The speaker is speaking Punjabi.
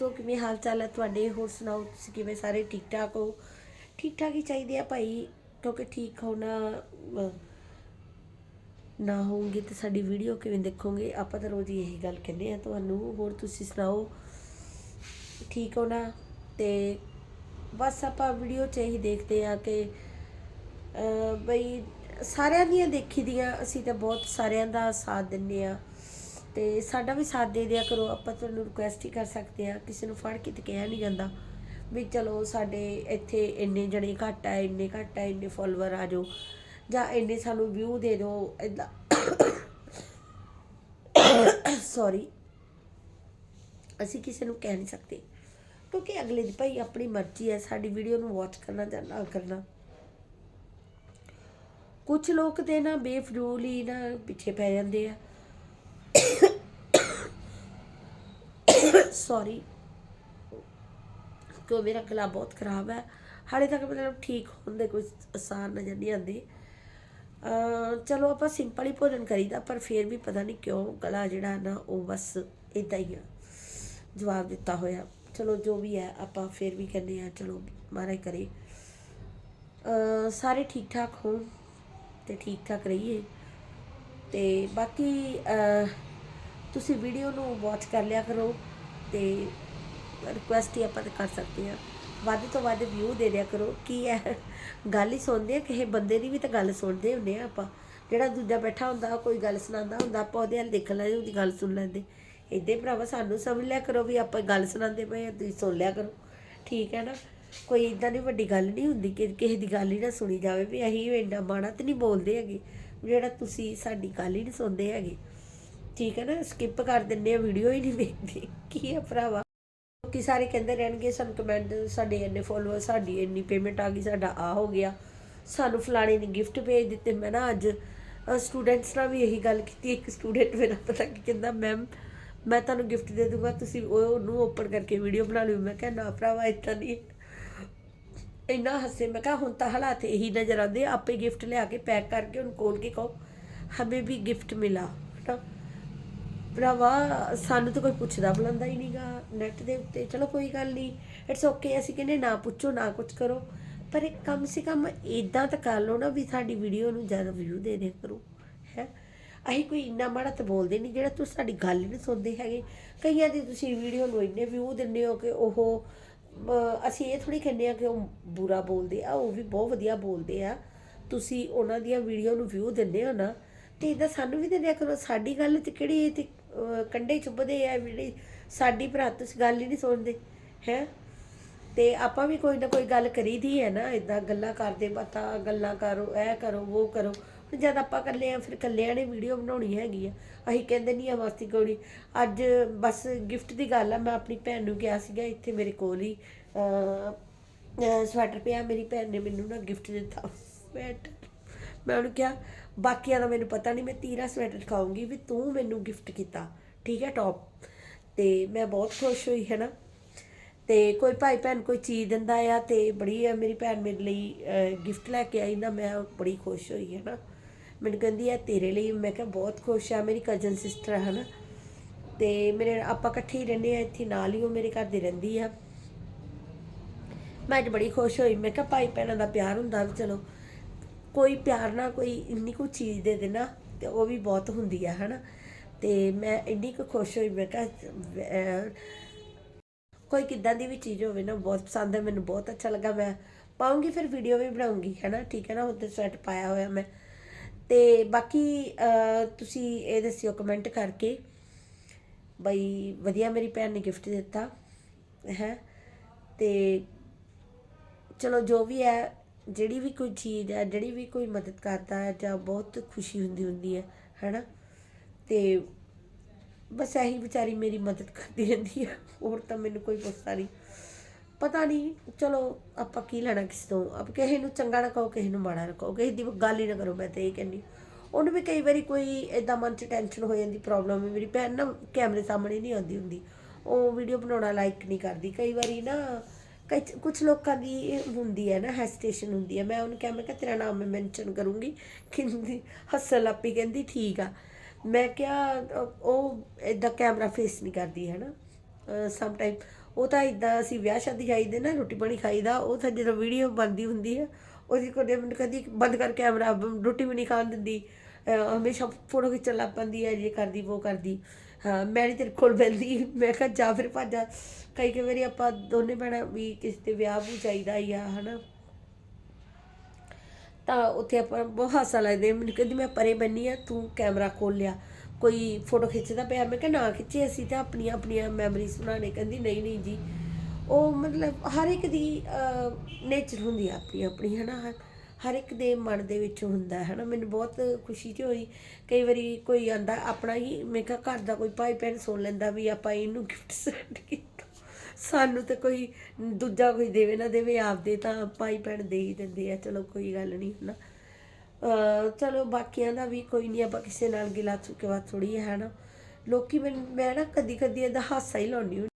ਤੋ ਕਿਵੇਂ ਹਾਲ ਚਾਲ ਹੈ ਤੁਹਾਡੇ? ਹੋਰ ਸੁਣਾਓ ਤੁਸੀਂ ਕਿਵੇਂ ਸਾਰੇ? ਠੀਕ ਠਾਕ ਹੋ? ਠੀਕ ਠਾਕ ਹੀ ਚਾਹੀਦੇ ਆ ਭਾਈ, ਕਿਉਂਕਿ ਠੀਕ ਹੋਣਾ ਨਾ ਹੋਊਗੀ ਤੇ ਸਾਡੀ ਵੀਡੀਓ ਕਿਵੇਂ ਦੇਖੋਗੇ? ਆਪਾਂ ਤਾਂ ਰੋਜ਼ ਹੀ ਇਹੀ ਗੱਲ ਕਹਿੰਦੇ ਆ ਤੁਹਾਨੂੰ। ਹੋਰ ਤੁਸੀਂ ਸੁਣਾਓ? ਠੀਕ ਹੋ ਨਾ? ਤੇ ਬਸ ਆਪਾਂ ਵੀਡੀਓ 'ਚ ਇਹੀ ਦੇਖਦੇ ਆ ਕਿ ਬਈ ਸਾਰਿਆਂ ਦੀਆਂ ਦੇਖੀ ਦੀਆਂ, ਅਸੀਂ ਤਾਂ ਬਹੁਤ ਸਾਰਿਆਂ ਦਾ ਸਾਥ ਦਿੰਨੇ ਆ ਤੇ ਸਾਡਾ ਵੀ ਸਾਥ ਦੇ ਦਿਆ ਕਰੋ, ਆਪਾਂ ਤੁਹਾਨੂੰ ਰਿਕੁਐਸਟ ਹੀ ਕਰ ਸਕਦੇ ਆ ਕਿਸੇ ਨੂੰ ਫੜ ਕੇ ਤੇ ਕਿਹਾ ਨਹੀਂ ਜਾਂਦਾ। ਵੀ ਚਲੋ ਸਾਡੇ ਇੱਥੇ ਇੰਨੇ ਜਣੇ ਘੱਟ ਆ, ਇੰਨੇ ਘੱਟ ਆ, ਇੰਨੇ ਫੋਲੋਅਰ ਆ ਜਾਓ, ਜਾਂ ਇੰਨੇ ਸਾਨੂੰ ਵਿਊ ਦੇ ਦਿਓ ਇਦਾਂ ਸੌਰੀ ਅਸੀਂ ਕਿਸੇ ਨੂੰ ਕਹਿ ਨਹੀਂ ਸਕਦੇ, ਕਿਉਂਕਿ ਅਗਲੇ ਦੀ ਭਾਈ ਆਪਣੀ ਮਰਜ਼ੀ ਹੈ ਸਾਡੀ ਵੀਡੀਓ ਨੂੰ ਵਾਚ ਕਰਨਾ ਜਾਂ ਨਾ ਕਰਨਾ। ਕੁਝ ਲੋਕ ਤੇ ਨਾ ਬੇਫਜ਼ੂਲ ਹੀ ਨਾ ਪਿੱਛੇ ਪੈ ਜਾਂਦੇ ਆ। ਸੌਰੀ ਕਿਉਂ ਮੇਰਾ ਗਲਾ ਬਹੁਤ ਖਰਾਬ ਹੈ। ਹਾਲੇ ਤੱਕ ਮਤਲਬ ਠੀਕ ਹੋਣ ਦੇ ਕੋਈ ਅਸਾਰ ਨਜ਼ਰ ਨਹੀਂ ਆਉਂਦੇ। ਚਲੋ ਆਪਾਂ ਸਿੰਪਲ ਹੀ ਭੋਜਨ ਕਰੀਦਾ, ਪਰ ਫਿਰ ਵੀ ਪਤਾ ਨਹੀਂ ਕਿਉਂ ਗਲਾ ਜਿਹੜਾ ਨਾ ਉਹ ਬਸ ਇਦਾਂ ਹੀ ਆ। ਜਵਾਬ ਦਿੱਤਾ ਹੋਇਆ। ਚਲੋ ਜੋ ਵੀ ਹੈ, ਆਪਾਂ ਫਿਰ ਵੀ ਕਹਿੰਦੇ ਆ ਚਲੋ ਮਹਾਰਾਜ ਕਰੇ। ਸਾਰੇ ਠੀਕ ਠਾਕ ਹੋਣ ਤੇ ਠੀਕ ਠਾਕ ਰਹੀਏ। ਤੇ ਬਾਕੀ ਤੁਸੀਂ ਵੀਡੀਓ ਨੂੰ ਵਾਚ ਕਰ ਲਿਆ ਕਰੋ। ਤੇ ਰਿਕੁਐਸਟ ਹੀ ਆਪਾਂ ਤਾਂ ਕਰ ਸਕਦੇ ਹਾਂ। ਵੱਧ ਤੋਂ ਵੱਧ ਵਿਊ ਦੇ ਦਿਆ ਕਰੋ ਕੀ ਹੈ ਗੱਲ ਹੀ ਸੁਣਦੇ ਆ, ਕਿਸੇ ਬੰਦੇ ਦੀ ਵੀ ਤਾਂ ਗੱਲ ਸੁਣਦੇ ਹੁੰਦੇ ਆ ਆਪਾਂ। ਜਿਹੜਾ ਦੂਜਾ ਬੈਠਾ ਹੁੰਦਾ ਕੋਈ ਗੱਲ ਸੁਣਾਉਂਦਾ ਹੁੰਦਾ, ਆਪਾਂ ਉਹਦੇ ਹੱਲ ਦੇਖ ਲੈਂਦੇ, ਉਹਦੀ ਗੱਲ ਸੁਣ ਲੈਂਦੇ। ਇੱਦਾਂ ਹੀ ਭਰਾਵਾ ਸਾਨੂੰ ਸਮਝ ਲਿਆ ਕਰੋ ਵੀ ਆਪਾਂ ਗੱਲ ਸੁਣਾਉਂਦੇ ਪਏ ਆ, ਤੁਸੀਂ ਸੁਣ ਲਿਆ ਕਰੋ। ਠੀਕ ਹੈ ਨਾ? ਕੋਈ ਇਦਾਂ ਦੀ ਵੱਡੀ ਗੱਲ ਨਹੀਂ ਹੁੰਦੀ ਕਿ ਕਿਸੇ ਦੀ ਗੱਲ ਹੀ ਨਾ ਸੁਣੀ ਜਾਵੇ ਵੀ ਅਸੀਂ ਇੰਨਾ ਮਾੜਾ ਤੇ ਨਹੀਂ ਬੋਲਦੇ ਹੈਗੇ। ਜਿਹੜਾ ਤੁਸੀਂ ਸਾਡੀ ਗੱਲ ਹੀ ਨਹੀਂ ਸੁਣਦੇ ਹੈਗੇ। ਠੀਕ ਹੈ ਨਾ ਸਕਿਪ ਕਰ ਦਿੰਦੇ ਆ ਵੀਡੀਓ ਹੀ ਨਹੀਂ ਵੇਖਦੇ ਕੀ ਹੈ ਭਰਾਵਾ? ਲੋਕੀ ਸਾਰੇ ਕਹਿੰਦੇ ਰਹਿਣਗੇ, ਸਾਨੂੰ ਕਮੈਂਟ ਸਾਡੇ ਇੰਨੇ ਫੋਲੋਅਰ ਸਾਡੀ ਇੰਨੀ ਪੇਮੈਂਟ ਆ ਗਈ, ਸਾਡਾ ਆ ਹੋ ਗਿਆ। ਸਾਨੂੰ ਫਲਾਣੇ ਨੇ ਗਿਫਟ ਭੇਜ ਦਿੱਤੇ। ਮੈਂ ਨਾ ਅੱਜ ਸਟੂਡੈਂਟਸ ਨਾਲ ਵੀ ਇਹੀ ਗੱਲ ਕੀਤੀ, ਇੱਕ ਸਟੂਡੈਂਟ ਮੇਰਾ ਪਤਾ ਕਿ ਕਹਿੰਦਾ ਮੈਮ ਮੈਂ ਤੁਹਾਨੂੰ ਗਿਫਟ ਦੇ ਦੂੰਗਾ, ਤੁਸੀਂ ਉਹ ਉਹਨੂੰ ਓਪਨ ਕਰਕੇ ਵੀਡੀਓ ਬਣਾ ਲਿਓ। ਮੈਂ ਕਿਹਾ, ਨਾ ਭਰਾਵਾ ਇਦਾਂ ਨਹੀਂ। ਇੰਨਾ ਹੱਸੇ। ਮੈਂ ਕਿਹਾ, ਹੁਣ ਤਾਂ ਹਾਲਾਤ ਇਹੀ ਨਜ਼ਰ ਆਉਂਦੇ ਆਪੇ ਗਿਫਟ ਲਿਆ ਕੇ ਪੈਕ ਕਰਕੇ ਉਹਨੂੰ ਖੋਲ ਕੇ ਕਹੋ, ਹਮੇ ਵੀ ਗਿਫਟ ਮਿਲਾ। ਨਾ ਭਰਾਵਾ, ਸਾਨੂੰ ਤਾਂ ਕੋਈ ਪੁੱਛਦਾ ਬੁਲਾਉਂਦਾ ਹੀ ਨਹੀਂਗਾ ਨੈਟ ਦੇ ਉੱਤੇ। ਚਲੋ ਕੋਈ ਗੱਲ ਨਹੀਂ ਇਟਸ ਓਕੇ ਅਸੀਂ ਕਹਿੰਦੇ ਨਾ ਪੁੱਛੋ, ਨਾ ਕੁਝ ਕਰੋ। ਪਰ ਇੱਕ ਕਮ ਸੇ ਕਮ ਇਦਾਂ ਤਾਂ ਕਰ ਲਓ ਨਾ ਵੀ ਸਾਡੀ ਵੀਡੀਓ ਨੂੰ ਜ਼ਿਆਦਾ ਵਿਊ ਦੇ ਦੇ ਕਰੋ, ਹੈ। ਅਸੀਂ ਕੋਈ ਇੰਨਾ ਮਾੜਾ ਤਾਂ ਬੋਲਦੇ ਨਹੀਂ ਜਿਹੜਾ ਤੁਸੀਂ ਸਾਡੀ ਗੱਲ ਨਹੀਂ ਸੁਣਦੇ ਹੈਗੇ। ਕਈਆਂ ਦੀ ਤੁਸੀਂ ਵੀਡੀਓ ਨੂੰ ਇੰਨੇ ਵਿਊ ਦਿੰਦੇ ਹੋ ਕਿ ਉਹ ਅਸੀਂ ਇਹ ਥੋੜੀ ਕਹਿੰਦੇ ਆ ਕਿ ਉਹ ਬੁਰਾ ਬੋਲਦੇ ਆ, ਉਹ ਵੀ ਬਹੁਤ ਵਧੀਆ ਬੋਲਦੇ ਆ। ਤੁਸੀਂ ਉਹਨਾਂ ਦੀਆਂ ਵੀਡੀਓ ਨੂੰ ਵਿਊ ਦਿੰਦੇ ਹੋ ਨਾ, ਤੇ ਇਹਦਾ ਸਾਨੂੰ ਵੀ ਦਿੰਦਿਆ ਕਰੋ। ਸਾਡੀ ਗੱਲ ਤੇ ਕਿਹੜੀ ਇਹ ਤੇ ਕੰਡੇ ਚੁੱਭਦੇ ਆ ਜਿਹੜੀ ਸਾਡੀ ਭਰਾ ਤੁਸੀਂ ਗੱਲ ਹੀ ਨਹੀਂ ਸੁਣਦੇ, ਹੈ? ਤੇ ਆਪਾਂ ਵੀ ਕੋਈ ਨਾ ਕੋਈ ਗੱਲ ਕਰੀਦੀ ਹੈ ਨਾ ਇਦਾਂ ਗੱਲਾਂ ਕਰਦੇ ਬਾਤਾਂ ਗੱਲਾਂ ਕਰੋ, ਇਹ ਕਰੋ, ਉਹ ਕਰੋ ਹੁਣ ਜਦ ਆਪਾਂ ਇਕੱਲੇ ਆ, ਫਿਰ ਇਕੱਲਿਆਂ ਨੇ ਵੀਡੀਓ ਬਣਾਉਣੀ ਹੈਗੀ ਆ। ਅਸੀਂ ਕਹਿੰਦੇ ਨਹੀਂ ਆ ਮਸਤੀ ਕੋਣੀ ਅੱਜ ਬਸ ਗਿਫਟ ਦੀ ਗੱਲ ਆ, ਮੈਂ ਆਪਣੀ ਭੈਣ ਨੂੰ ਕਿਹਾ ਸੀਗਾ, ਇੱਥੇ ਮੇਰੇ ਕੋਲ ਹੀ ਸਵੈਟਰ ਪਿਆ, ਮੇਰੀ ਭੈਣ ਨੇ ਮੈਨੂੰ ਨਾ ਗਿਫਟ ਦਿੱਤਾ। ਸਵੈਟਰ ਮੈਂ ਉਹਨੂੰ ਕਿਹਾ, ਬਾਕੀਆਂ ਦਾ ਮੈਨੂੰ ਪਤਾ ਨਹੀਂ, ਮੈਂ ਤੀਰਾ ਸਵੈਟਰ ਖਾਉਂਗੀ ਵੀ ਤੂੰ ਮੈਨੂੰ ਗਿਫਟ ਕੀਤਾ, ਠੀਕ ਹੈ ਟੌਪ ਤੇ ਮੈਂ ਬਹੁਤ ਖੁਸ਼ ਹੋਈ, ਹੈ ਨਾ? ਤੇ ਕੋਈ ਭਾਈ ਭੈਣ ਕੋਈ ਚੀਜ਼ ਦਿੰਦਾ ਆ ਤੇ ਬੜੀ ਮੇਰੀ ਭੈਣ ਮੇਰੇ ਲਈ ਗਿਫਟ ਲੈ ਕੇ ਆਈ ਨਾ, ਮੈਂ ਬੜੀ ਖੁਸ਼ ਹੋਈ, ਹੈ ਨਾ? ਮੈਨੂੰ ਕਹਿੰਦੀ ਆ ਤੇਰੇ ਲਈ, ਮੈਂ ਕਿਹਾ ਬਹੁਤ ਖੁਸ਼ ਆ, ਮੇਰੀ ਕਜ਼ਨ ਸਿਸਟਰ ਹੈ ਨਾ? ਤੇ ਮੇਰੇ, ਆਪਾਂ ਇਕੱਠੇ ਹੀ ਰਹਿੰਦੇ ਆ, ਇੱਥੇ ਨਾਲ ਹੀ ਉਹ ਮੇਰੇ ਘਰ ਦੇ ਰਹਿੰਦੀ ਆ। ਮੈਂ ਅੱਜ ਬੜੀ ਖੁਸ਼ ਹੋਈ, ਮੈਂ ਕਿਹਾ ਭਾਈ ਭੈਣਾਂ ਦਾ ਪਿਆਰ ਹੁੰਦਾ ਵੀ ਚਲੋ ਕੋਈ ਪਿਆਰ ਨਾਲ ਕੋਈ ਇੰਨੀ ਕੁ ਚੀਜ਼ ਦੇ ਦੇਣਾ ਤੇ ਉਹ ਵੀ ਬਹੁਤ ਹੁੰਦੀ ਆ, ਹਨਾ। ਤੇ ਮੈਂ ਇੰਨੀ ਕੁ ਖੁਸ਼ ਹੋਈ, ਮੈਂ ਕਿਹਾ ਕੋਈ ਕਿੱਦਾਂ ਦੀ ਵੀ ਚੀਜ਼ ਹੋਵੇ ਨਾ, ਬਹੁਤ ਪਸੰਦ ਹੈ ਮੈਨੂੰ ਬਹੁਤ ਅੱਛਾ ਲੱਗਾ। ਮੈਂ ਪਾਉਂਗੀ, ਫਿਰ ਵੀਡੀਓ ਵੀ ਬਣਾਉਂਗੀ, ਹੈਨਾ। ਠੀਕ ਹੈ ਨਾ ਉੱਤੇ ਸਵੈਟ ਪਾਇਆ ਹੋਇਆ ਮੈਂ। ਤੇ ਬਾਕੀ ਤੁਸੀਂ ਇਹ ਦੱਸਿਓ ਕਮੈਂਟ ਕਰਕੇ ਬਈ ਵਧੀਆ ਮੇਰੀ ਭੈਣ ਨੇ ਗਿਫਟ ਦਿੱਤਾ, ਹੈ। ਤੇ ਚਲੋ ਜੋ ਵੀ ਹੈ ਜਿਹੜੀ ਵੀ ਕੋਈ ਚੀਜ਼ ਹੈ, ਜਿਹੜੀ ਵੀ ਕੋਈ ਮਦਦ ਕਰਦਾ ਹੈ ਜਾਂ ਬਹੁਤ ਖੁਸ਼ੀ ਹੁੰਦੀ ਹੁੰਦੀ ਹੈ, ਹੈਨਾ? ਤੇ ਬਸ ਇਹੀ ਵਿਚਾਰੀ ਮੇਰੀ ਮਦਦ ਕਰਦੀ ਰਹਿੰਦੀ ਹੈ। ਹੋਰ ਤਾਂ ਮੈਨੂੰ ਕੋਈ ਗੁੱਸਾ ਨਹੀਂ। ਪਤਾ ਨਹੀਂ, ਚਲੋ ਆਪਾਂ ਕੀ ਲੈਣਾ ਕਿਸੇ ਤੋਂ? ਆਪ ਕਿਸੇ ਨੂੰ ਚੰਗਾ ਨਾ ਕਹੋ, ਕਿਸੇ ਨੂੰ ਮਾੜਾ ਨਾ ਕਹੋ। ਕਿਸੇ ਦੀ ਗੱਲ ਹੀ ਨਾ ਕਰੋ, ਮੈਂ ਤੇ ਇਹ ਕਹਿੰਦੀ। ਉਹਨੂੰ ਵੀ ਕਈ ਵਾਰੀ ਕੋਈ ਇਦਾਂ ਮਨ 'ਚ ਟੈਨਸ਼ਨ ਹੋ ਜਾਂਦੀ ਪ੍ਰੋਬਲਮ ਹੈ। ਮੇਰੀ ਭੈਣ ਨਾ ਕੈਮਰੇ ਸਾਹਮਣੇ ਨਹੀਂ ਆਉਂਦੀ ਹੁੰਦੀ। ਉਹ ਵੀਡੀਓ ਬਣਾਉਣਾ ਲਾਈਕ ਨਹੀਂ ਕਰਦੀ। ਕਈ ਵਾਰੀ ਨਾ ਕੁਝ ਲੋਕਾਂ ਦੀ ਇਹ ਹੁੰਦੀ ਹੈ ਨਾ ਹੈਸਟੇਸ਼ਨ ਹੁੰਦੀ ਹੈ। ਮੈਂ ਉਹਨੂੰ ਕਿਹਾ, ਮੈਂ ਕਿਹਾ, ਤੇਰਾ ਨਾਮ ਮੈਂ ਮੈਂਸ਼ਨ ਕਰੂੰਗੀ। ਕਹਿੰਦੀ, ਹੱਸਣ ਲੱਗ ਪਈ, ਕਹਿੰਦੀ, ਠੀਕ ਆ। ਮੈਂ ਕਿਹਾ ਉਹ ਇਦਾਂ ਕੈਮਰਾ ਫੇਸ ਨਹੀਂ ਕਰਦੀ ਹੈ ਨਾ ਸਮ ਟਾਈਮ ਉਹ ਤਾਂ ਇਦਾਂ ਅਸੀਂ ਵਿਆਹ ਸ਼ਾਦੀ ਜਾਈਦੇ ਨਾ, ਰੋਟੀ ਪਾਣੀ ਖਾਈਦਾ, ਉਹ ਤਾਂ ਜਦੋਂ ਵੀਡੀਓ ਬਣਦੀ ਹੁੰਦੀ ਹੈ, ਉਹਦੀ ਕੋਲ ਮੈਨੂੰ ਕਦੀ ਬੰਦ ਕਰ ਕੈਮਰਾ ਰੋਟੀ ਵੀ ਨਹੀਂ ਖਾਣ ਦਿੰਦੀ। ਹਮੇਸ਼ਾ ਫੋਟੋ ਖਿੱਚਣ ਲੱਗ ਪੈਂਦੀ ਹੈ, ਜੇ ਕਰਦੀ ਉਹ ਕਰਦੀ। ਹਾਂ, ਮੈਂ ਨਹੀਂ ਤੇਰੇ ਕੋਲ ਬੈਠਦੀ ਮੈਂ ਕਿਹਾ, ਜਾ ਫਿਰ ਭਾਜਾ। ਕਈ ਕਈ ਵਾਰੀ ਆਪਾਂ ਦੋਨੇ ਭੈਣਾਂ ਵੀ ਕਿਸੇ 'ਤੇ ਵਿਆਹ ਨੂੰ ਚਾਹੀਦਾ ਹੀ ਆ, ਹਨਾ। ਤਾਂ ਉੱਥੇ ਆਪਾਂ ਬਹੁਤ ਹਾਸਾ ਲੱਗਦੇ। ਮੈਨੂੰ ਕਹਿੰਦੀ, ਮੈਂ ਪਰੇ ਬੰਨੀ ਆ, ਤੂੰ ਕੈਮਰਾ ਖੋਲ ਲਿਆ। ਕੋਈ ਫੋਟੋ ਖਿੱਚਦਾ ਪਿਆ? ਮੈਂ ਕਿਹਾ, ਨਾ ਖਿੱਚੇ ਅਸੀਂ ਤਾਂ ਆਪਣੀਆਂ ਆਪਣੀਆਂ ਮੈਮਰੀਜ਼ ਬਣਾਉਣੇ। ਕਹਿੰਦੀ, ਨਹੀਂ ਨਹੀਂ ਜੀ। ਉਹ ਮਤਲਬ ਹਰ ਇੱਕ ਦੀ ਨੇਚਰ ਹੁੰਦੀ ਆ ਆਪਣੀ ਆਪਣੀ, ਹਨਾ। ਹਰ- ਇੱਕ ਦੇ ਮਨ ਦੇ ਵਿੱਚ ਹੁੰਦਾ ਹੈ ਨਾ ਮੈਨੂੰ ਬਹੁਤ ਖੁਸ਼ੀ ਜਿਹੀ ਹੋਈ। ਕਈ ਵਾਰੀ ਕੋਈ ਆਂਦਾ, ਆਪਣਾ ਹੀ ਮੈਂ ਕਿਹਾ, ਘਰ ਦਾ ਕੋਈ ਭਾਈ ਭੈਣ ਸੁਣ ਲੈਂਦਾ ਵੀ ਆਪਾਂ ਇਹਨੂੰ ਗਿਫਟ ਸੈਂਡ ਕੀਤਾ। ਸਾਨੂੰ ਤੇ ਕੋਈ ਦੂਜਾ ਕੋਈ ਦੇਵੇ ਨਾ ਦੇਵੇ, ਆਪਦੇ ਤਾਂ ਭਾਈ ਭੈਣ ਦੇ ਹੀ ਦਿੰਦੇ ਆ। ਚਲੋ, ਕੋਈ ਗੱਲ ਨਹੀਂ ਹਨਾ। ਅਹ ਚਲੋ, ਬਾਕੀਆਂ ਦਾ ਵੀ ਕੋਈ ਨਹੀਂ, ਆਪਾਂ ਕਿਸੇ ਨਾਲ ਗਿਲਾ ਚੁੱਕੇ ਚੁੱਕਵਾ ਥੋੜੀ ਹੈ ਨਾ ਲੋਕੀ ਮੈਨੂੰ ਮੈਂ ਨਾ ਕਦੀ ਕਦੀ ਇਹਦਾ ਹਾਸਾ ਹੀ ਲਾਉਣੀ